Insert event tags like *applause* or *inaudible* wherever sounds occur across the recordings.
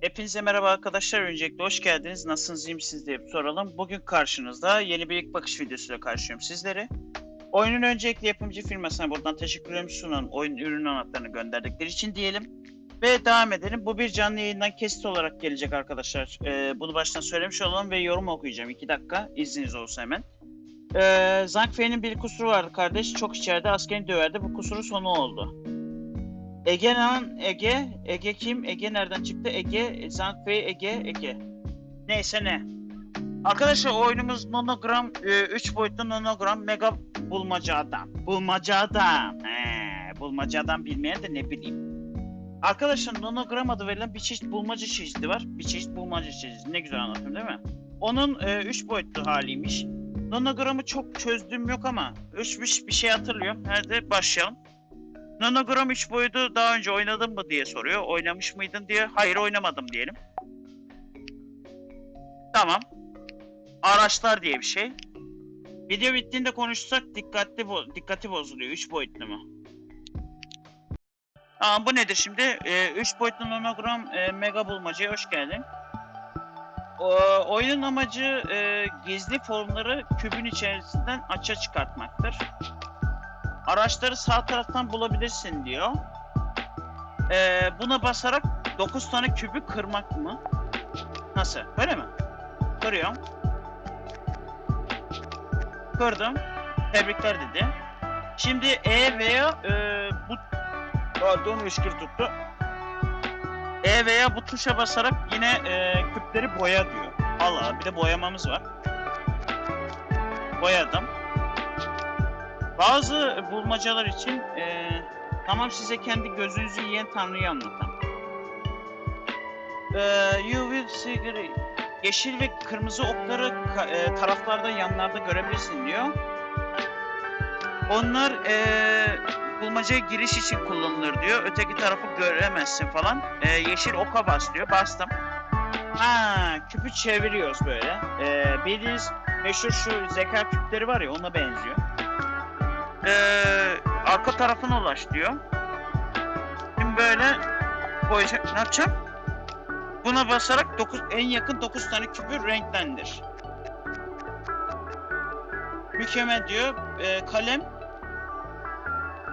Hepinize merhaba arkadaşlar. Öncelikle hoş geldiniz. Nasılsınız, iyi misiniz diye bir soralım. Bugün karşınızda yeni bir ilk bakış videosuyla karşılıyorum sizleri. Oyunun öncelikle yapımcı firmasına buradan teşekkürlerimi sunan oyun ürün anahtarını gönderdikleri için diyelim. Ve devam edelim. Bu bir canlı yayından kesit olarak gelecek arkadaşlar. Ee, bunu baştan söylemiş olalım ve yorum okuyacağım. 2 dakika izniniz olsa hemen. Ee, Zankfei'nin bir kusuru vardı kardeş. Çok içeride askerini döverdi. Bu kusurun sonu oldu. Ege lan Ege. Ege kim? Ege nereden çıktı? Ege, Zankfei, Ege, Ege. Neyse ne. Arkadaşlar oyunumuz nonogram, 3 boyutlu nonogram mega bulmaca adam. Bulmaca adam. He, bulmaca adam bilmeyen de ne bileyim. Arkadaşlar nonogram adı verilen bir çeşit bulmaca çeşidi var. Bir çeşit bulmaca çeşidi. Ne güzel anlattım değil mi? Onun 3 boyutlu haliymiş. Nonogramı çok çözdüğüm yok ama 3 bir şey hatırlıyorum. Hadi başlayalım. Nanogram 3 boyutu daha önce oynadın mı diye soruyor. Oynamış mıydın diye. Hayır oynamadım diyelim. Tamam. Araçlar diye bir şey. Video bittiğinde konuşsak dikkatli bo dikkati bozuluyor. 3 boyutlu mu? Aa, bu nedir şimdi? 3 boyutlu nanogram e, mega bulmacaya hoş geldin. Oyunun amacı e, gizli formları kübün içerisinden açığa çıkartmaktır. Araçları sağ taraftan bulabilirsin diyor. Ee, buna basarak 9 tane kübü kırmak mı? Nasıl? Böyle mi? Kırıyorum. Kırdım. Tebrikler dedi. Şimdi E veya e, bu pardon hışkır tuttu. E veya bu tuşa basarak yine e, küpleri boya diyor. Allah bir de boyamamız var. Boyadım. Bazı bulmacalar için e, tamam size kendi gözünüzü yiyen Tanrı'yı anlatan. E, you will see green. Yeşil ve kırmızı okları e, taraflarda yanlarda görebilirsin diyor. Onlar e, bulmacaya giriş için kullanılır diyor. Öteki tarafı göremezsin falan. E, yeşil oka bas diyor. Bastım. Ha, küpü çeviriyoruz böyle. E, bildiğiniz meşhur şu zeka küpleri var ya ona benziyor. Ee, arka tarafına ulaş diyor. Şimdi böyle koyacak. Ne yapacağım? Buna basarak dokuz, en yakın 9 tane küpü renklendir. Mükemmel diyor. Ee, kalem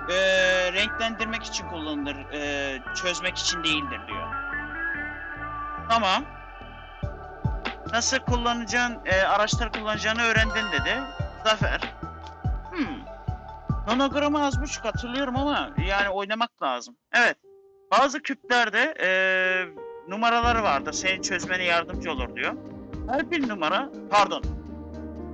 ee, renklendirmek için kullanılır. ee, çözmek için değildir diyor. Tamam. Nasıl kullanacağın, ee, araçları kullanacağını öğrendin dedi. Zafer. Hmm. Nanogramı az buçuk hatırlıyorum ama yani oynamak lazım. Evet. Bazı küplerde eee numaralar vardır. Senin çözmene yardımcı olur diyor. Her bir numara, pardon.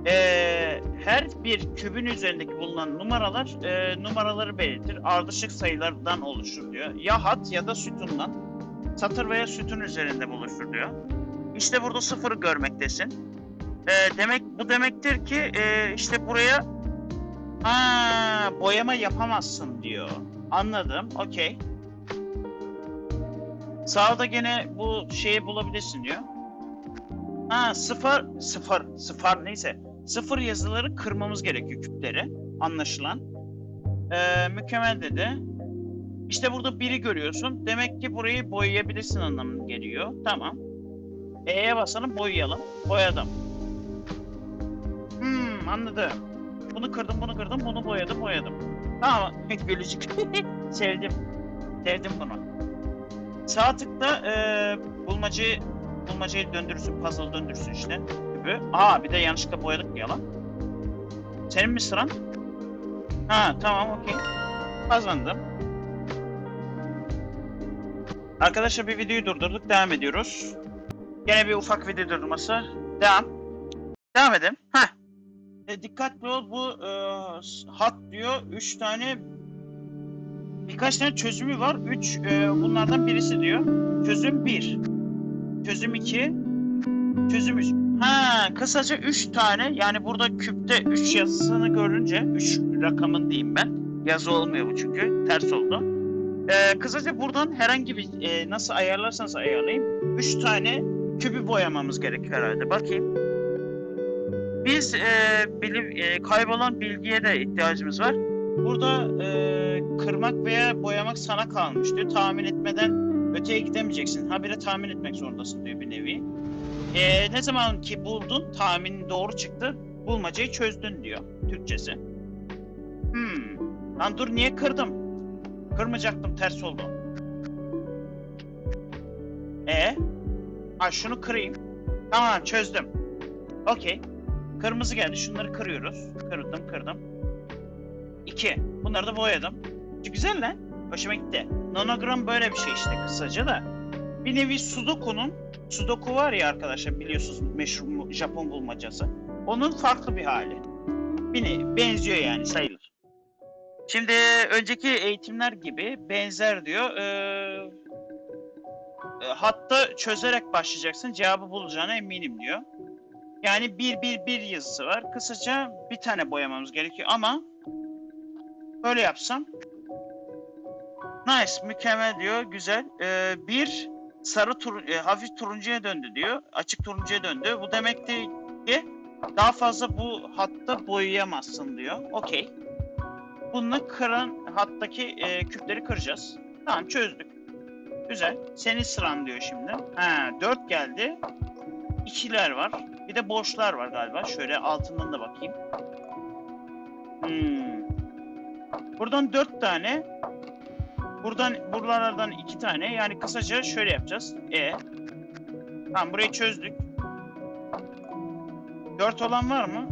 Eee her bir kübün üzerindeki bulunan numaralar eee, numaraları belirtir. Ardışık sayılardan oluşur diyor. Ya hat ya da sütundan. Satır veya sütun üzerinde buluşur diyor. İşte burada sıfırı görmektesin. Eee, demek bu demektir ki eee, işte buraya Ha, boyama yapamazsın diyor. Anladım. Okey. Sağda gene bu şeyi bulabilirsin diyor. Ha, sıfır, sıfır, sıfır neyse. Sıfır yazıları kırmamız gerekiyor küpleri. Anlaşılan. Ee, mükemmel dedi. İşte burada biri görüyorsun. Demek ki burayı boyayabilirsin anlamına geliyor. Tamam. E'ye basalım boyayalım. Boyadım. Hmm, anladım. Bunu kırdım, bunu kırdım, bunu boyadım, boyadım. Tamam, *laughs* gülücük. *laughs* Sevdim. Sevdim bunu. Sağ tıkla eee bulmacayı, bulmacayı döndürürsün, puzzle döndürürsün işte. Gibi. Aa bir de yanlışlıkla boyadık ya lan. Senin mi sıran? Ha tamam okey. Kazandım. Arkadaşlar bir videoyu durdurduk, devam ediyoruz. Gene bir ufak video durdurması. Devam. Devam edelim. Heh. E, dikkatli ol bu e, hat diyor 3 tane birkaç tane çözümü var. 3 bunlardan birisi diyor. Çözüm 1. Çözüm 2. Çözüm 3. Ha kısaca 3 tane yani burada küpte 3 yazısını görünce 3 rakamın diyeyim ben. Yazı olmuyor bu çünkü ters oldu. E, kısaca buradan herhangi bir e, nasıl ayarlarsanız ayarlayın. 3 tane kübü boyamamız gerekiyor herhalde. Bakayım. Biz e, bilim, e, kaybolan bilgiye de ihtiyacımız var. Burada e, kırmak veya boyamak sana kalmış diyor. Tahmin etmeden öteye gidemeyeceksin. Habire tahmin etmek zorundasın diyor bir nevi. E, ne zaman ki buldun, tahmin doğru çıktı, bulmacayı çözdün diyor Türkçesi. Hmm. Lan dur niye kırdım? Kırmayacaktım ters oldu. E? Ha şunu kırayım. Tamam çözdüm. Okey. Kırmızı geldi. Şunları kırıyoruz. Kırdım kırdım. İki. Bunları da boyadım. Güzel lan. Hoşuma gitti. Nonogram böyle bir şey işte kısaca da. Bir nevi Sudoku'nun Sudoku var ya arkadaşlar biliyorsunuz meşhur Japon bulmacası. Onun farklı bir hali. Bir nevi benziyor yani sayılır. Şimdi önceki eğitimler gibi benzer diyor. Ee, e, hatta çözerek başlayacaksın. Cevabı bulacağına eminim diyor. Yani bir bir bir yazısı var. Kısaca bir tane boyamamız gerekiyor ama böyle yapsam nice, mükemmel diyor, güzel. Ee, bir sarı tur e, hafif turuncuya döndü diyor. Açık turuncuya döndü. Bu demektir ki daha fazla bu hatta boyayamazsın diyor. Okey. Bununla kıran hattaki e, küpleri kıracağız. Tamam çözdük. Güzel. Senin sıran diyor şimdi. Ha, 4 geldi. İkiler var. Bir de boşlar var galiba. Şöyle altından da bakayım. Hmm. Buradan 4 tane. Buradan buralardan 2 tane. Yani kısaca şöyle yapacağız. E. Tamam burayı çözdük. 4 olan var mı?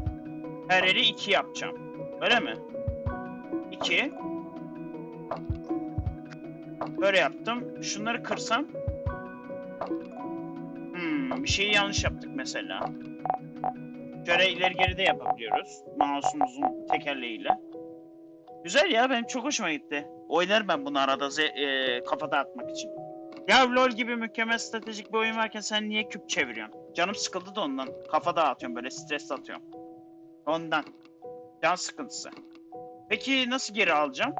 Her yeri 2 yapacağım. Öyle mi? 2. Böyle yaptım. Şunları kırsam. Hmm, bir şeyi yanlış yaptık mesela. Şöyle ileri geri de yapabiliyoruz. Mouse'umuzun tekerleğiyle. Güzel ya benim çok hoşuma gitti. Oynarım ben bunu arada ze- e, kafa dağıtmak için. Ya LoL gibi mükemmel stratejik bir oyun varken sen niye küp çeviriyorsun? Canım sıkıldı da ondan. Kafa dağıtıyorum böyle stres atıyorum. Ondan. Can sıkıntısı. Peki nasıl geri alacağım?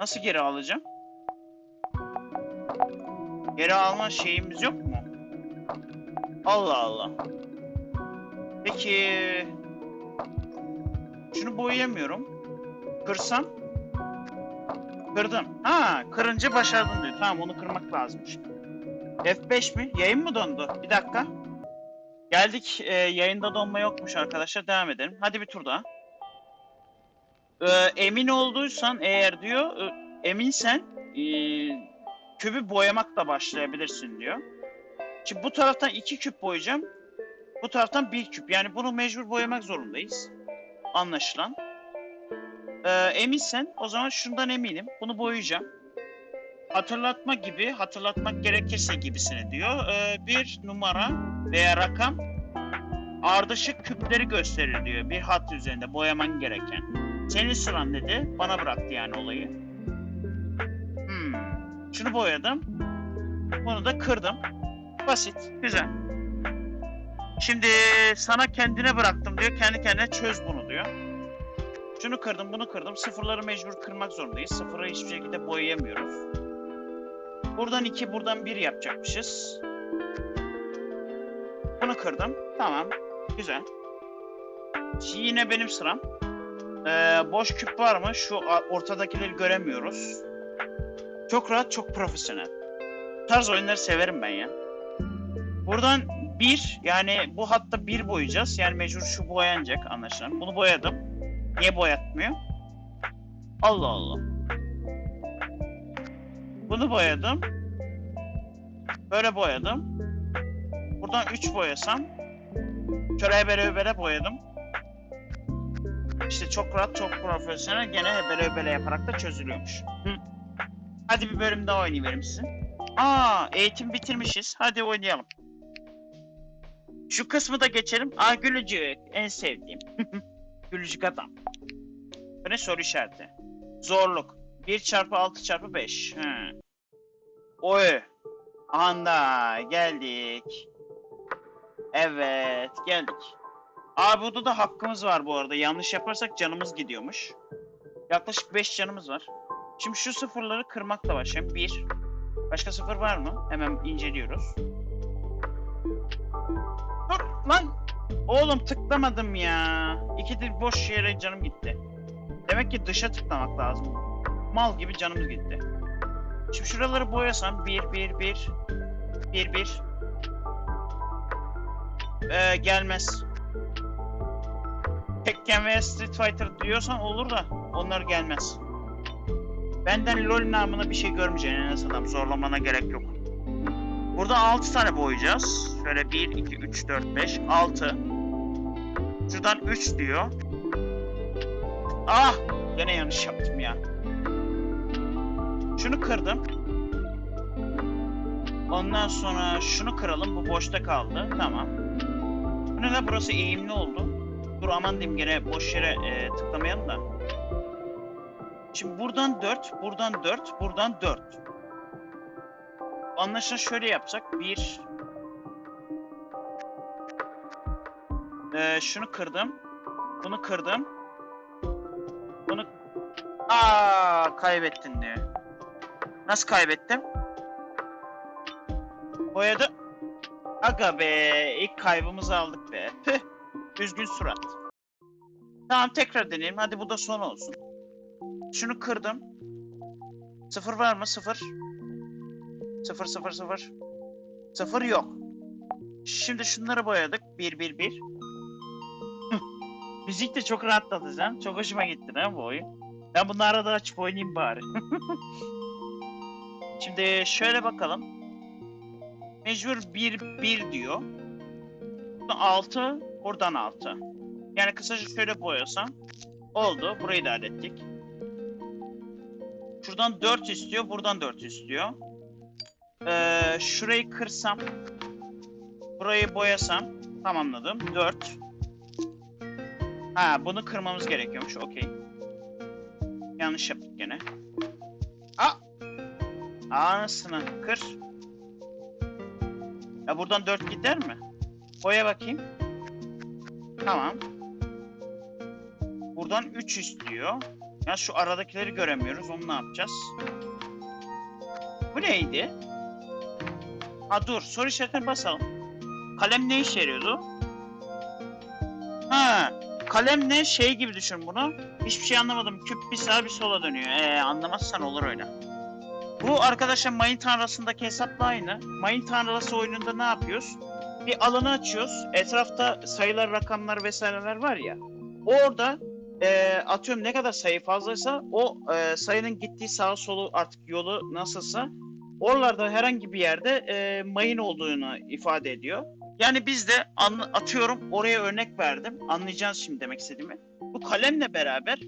Nasıl geri alacağım? Geri alma şeyimiz yok mu? Allah Allah. Peki şunu boyayamıyorum. Kırsam? Kırdım. Ha, kırınca başardın diyor. Tamam onu kırmak lazımmış. F5 mi? Yayın mı dondu? Bir dakika. Geldik. Ee, yayında donma yokmuş arkadaşlar. Devam edelim. Hadi bir tur daha. Ee, emin olduysan eğer diyor, e, eminsen e, kübü boyamakla başlayabilirsin diyor. Şimdi bu taraftan iki küp boyayacağım. Bu taraftan bir küp. Yani bunu mecbur boyamak zorundayız. Anlaşılan. Ee, eminsen o zaman şundan eminim. Bunu boyayacağım. Hatırlatma gibi, hatırlatmak gerekirse gibisini diyor. Ee, bir numara veya rakam ardışık küpleri gösterir diyor. Bir hat üzerinde boyaman gereken. Senin sıran dedi. Bana bıraktı yani olayı. Hmm. Şunu boyadım. Bunu da kırdım. Basit. Güzel. Şimdi sana kendine bıraktım diyor. Kendi kendine çöz bunu. Şunu kırdım, bunu kırdım. Sıfırları mecbur kırmak zorundayız. Sıfırı hiçbir şekilde boyayamıyoruz. Buradan iki, buradan bir yapacakmışız. Bunu kırdım. Tamam. Güzel. Yine benim sıram. Ee, boş küp var mı? Şu ortadakileri göremiyoruz. Çok rahat, çok profesyonel. Tarz oyunları severim ben ya. Buradan bir, yani bu hatta bir boyayacağız. Yani mecbur şu boyanacak anlaşılan. Bunu boyadım. Niye boyatmıyor? Allah Allah. Bunu boyadım. Böyle boyadım. Buradan 3 boyasam. Şöyle hebele hebele boyadım. İşte çok rahat, çok profesyonel. Gene hebele hebele yaparak da çözülüyormuş. Hı. Hadi bir bölüm daha oynayayım size. Aa, eğitim bitirmişiz. Hadi oynayalım. Şu kısmı da geçelim. Aa gülücük. En sevdiğim. *laughs* gülücük adam. Soru işareti? Zorluk. 1 çarpı 6 çarpı 5. He. Oy. Anda geldik. Evet geldik. Aa burada da hakkımız var bu arada. Yanlış yaparsak canımız gidiyormuş. Yaklaşık 5 canımız var. Şimdi şu sıfırları kırmakla başlayalım. 1. Başka sıfır var mı? Hemen inceliyoruz. Dur lan. Oğlum tıklamadım ya. İki dil boş yere canım gitti. Demek ki dışa tıklamak lazım. Mal gibi canımız gitti. Şimdi şuraları boyasam 1 1 1 1 1 ee, gelmez. Tekken veya Street Fighter diyorsan olur da onlar gelmez. Benden LoL namına bir şey görmeyeceksin en azından zorlamana gerek yok. Burada 6 tane boyayacağız. Şöyle 1, 2, 3, 4, 5, 6. Şuradan 3 diyor. Ah! Gene yanlış yaptım ya. Şunu kırdım. Ondan sonra şunu kıralım. Bu boşta kaldı. Tamam. Bu ne lan? Burası eğimli oldu. Dur aman diyeyim gene boş yere e, tıklamayalım da. Şimdi buradan 4, buradan 4, buradan 4. Anlaşılan şöyle yapsak. 1 ee, şunu kırdım. Bunu kırdım. Aa kaybettin diyor. Nasıl kaybettim? Boyadı. Aga be ilk kaybımızı aldık be. Püh. Üzgün surat. Tamam tekrar deneyelim. Hadi bu da son olsun. Şunu kırdım. Sıfır var mı? Sıfır. Sıfır sıfır sıfır. Sıfır yok. Şimdi şunları boyadık. Bir bir bir. Müzik de çok rahatladı sen. Çok hoşuma gitti lan bu oyun. Ben bunu arada açıp oynayayım bari. *laughs* Şimdi şöyle bakalım. Mecbur 1 1 diyor. Buradan 6, buradan 6. Yani kısaca şöyle boyasam oldu. Burayı da hallettik. Şuradan 4 istiyor, buradan 4 istiyor. Ee, şurayı kırsam, burayı boyasam tamamladım. 4. Ha, bunu kırmamız gerekiyormuş. Okey. Yanlış yaptık gene. Aa! Anasını kır. Ya buradan 4 gider mi? Boya bakayım. Tamam. Buradan 3 istiyor. Ya şu aradakileri göremiyoruz. Onu ne yapacağız? Bu neydi? Ha dur. Soru işaretine basalım. Kalem ne işe yarıyordu? Ha, kalem ne? Şey gibi düşün bunu. Hiçbir şey anlamadım. Küp bir sağa bir sola dönüyor. Ee, anlamazsan olur öyle. Bu arkadaşlar mayın tanrısındaki hesapla aynı. Mayın tanrısı oyununda ne yapıyoruz? Bir alanı açıyoruz. Etrafta sayılar, rakamlar vesaireler var ya. Orada e, atıyorum ne kadar sayı fazlaysa o e, sayının gittiği sağa solu artık yolu nasılsa oralarda herhangi bir yerde e, mayın olduğunu ifade ediyor. Yani biz de atıyorum oraya örnek verdim. Anlayacağız şimdi demek istediğimi. Bu kalemle beraber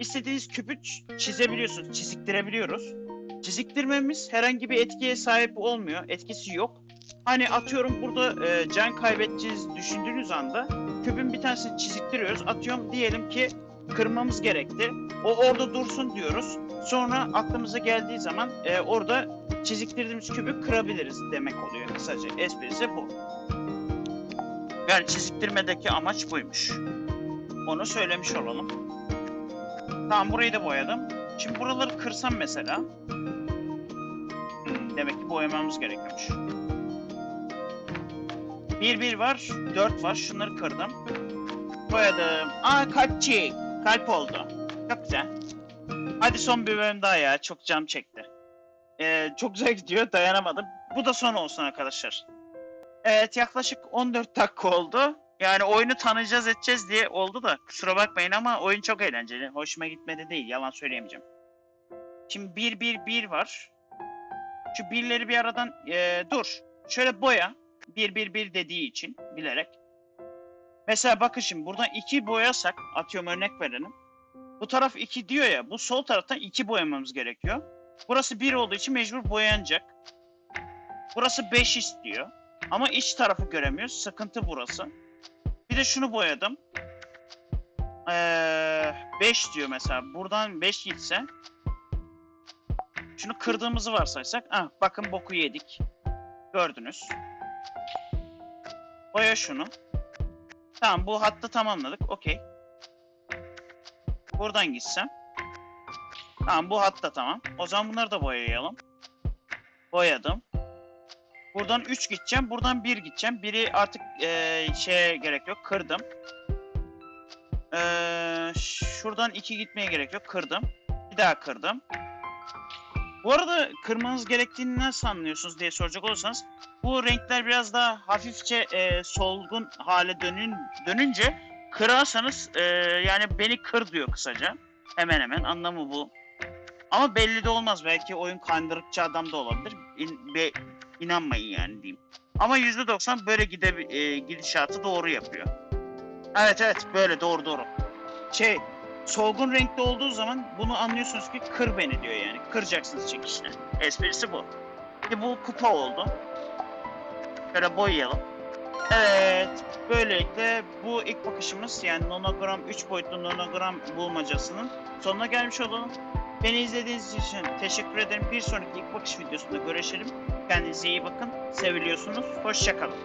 istediğiniz küpü çizebiliyorsunuz, çiziktirebiliyoruz. Çiziktirmemiz herhangi bir etkiye sahip olmuyor. Etkisi yok. Hani atıyorum burada e, can kaybedeceğinizi düşündüğünüz anda küpün bir tanesini çiziktiriyoruz. Atıyorum diyelim ki kırmamız gerekti. O orada dursun diyoruz. Sonra aklımıza geldiği zaman e, orada çiziktirdiğimiz küpü kırabiliriz demek oluyor kısaca. Esprisi bu. Yani çiziktirmedeki amaç buymuş. Onu söylemiş olalım. Tamam burayı da boyadım. Şimdi buraları kırsam mesela. Hmm, demek ki boyamamız gerekiyormuş. 1 1 var, 4 var. Şunları kırdım. Boyadım. Aa kalpçik. Kalp oldu. Çok güzel. Hadi son bir bölüm daha ya. Çok cam çekti. Ee, çok güzel gidiyor. Dayanamadım. Bu da son olsun arkadaşlar. Evet yaklaşık 14 dakika oldu. Yani oyunu tanıyacağız edeceğiz diye oldu da kusura bakmayın ama oyun çok eğlenceli. Hoşuma gitmedi değil yalan söyleyemeyeceğim. Şimdi 1 1 1 var. Şu birleri bir aradan eee, dur. Şöyle boya. 1 1 1 dediği için bilerek. Mesela bakın şimdi buradan 2 boyasak atıyorum örnek verelim. Bu taraf 2 diyor ya bu sol taraftan 2 boyamamız gerekiyor. Burası 1 olduğu için mecbur boyanacak. Burası 5 istiyor. Ama iç tarafı göremiyoruz. Sıkıntı burası. Bir de şunu boyadım. 5 diyor mesela. Buradan 5 gitse. Şunu kırdığımızı varsaysak. Ah bakın boku yedik. Gördünüz. Boya şunu. Tamam bu hattı tamamladık. Okey. Buradan gitsem. Tamam bu hatta tamam. O zaman bunları da boyayalım. Boyadım. Buradan 3 gideceğim. Buradan 1 gideceğim. Biri artık eee şeye gerek yok. Kırdım. Eee şuradan 2 gitmeye gerek yok. Kırdım. Bir daha kırdım. Bu arada kırmanız gerektiğini nasıl anlıyorsunuz diye soracak olursanız bu renkler biraz daha hafifçe eee, solgun hale dönün, dönünce kırarsanız eee, yani beni kır diyor kısaca. Hemen hemen anlamı bu. Ama belli de olmaz. Belki oyun kandırıkçı adam da olabilir. İn, be, inanmayın yani diyeyim. Ama %90 böyle gide, e, gidişatı doğru yapıyor. Evet evet böyle doğru doğru. Şey solgun renkte olduğu zaman bunu anlıyorsunuz ki kır beni diyor yani. Kıracaksınız çekişle. Esprisi bu. Şimdi bu kupa oldu. Şöyle boyayalım. Evet. Böylelikle bu ilk bakışımız yani nonogram 3 boyutlu nonogram bulmacasının sonuna gelmiş olalım. Beni izlediğiniz için teşekkür ederim. Bir sonraki ilk bakış videosunda görüşelim. Kendinize iyi bakın. Seviliyorsunuz. Hoşçakalın.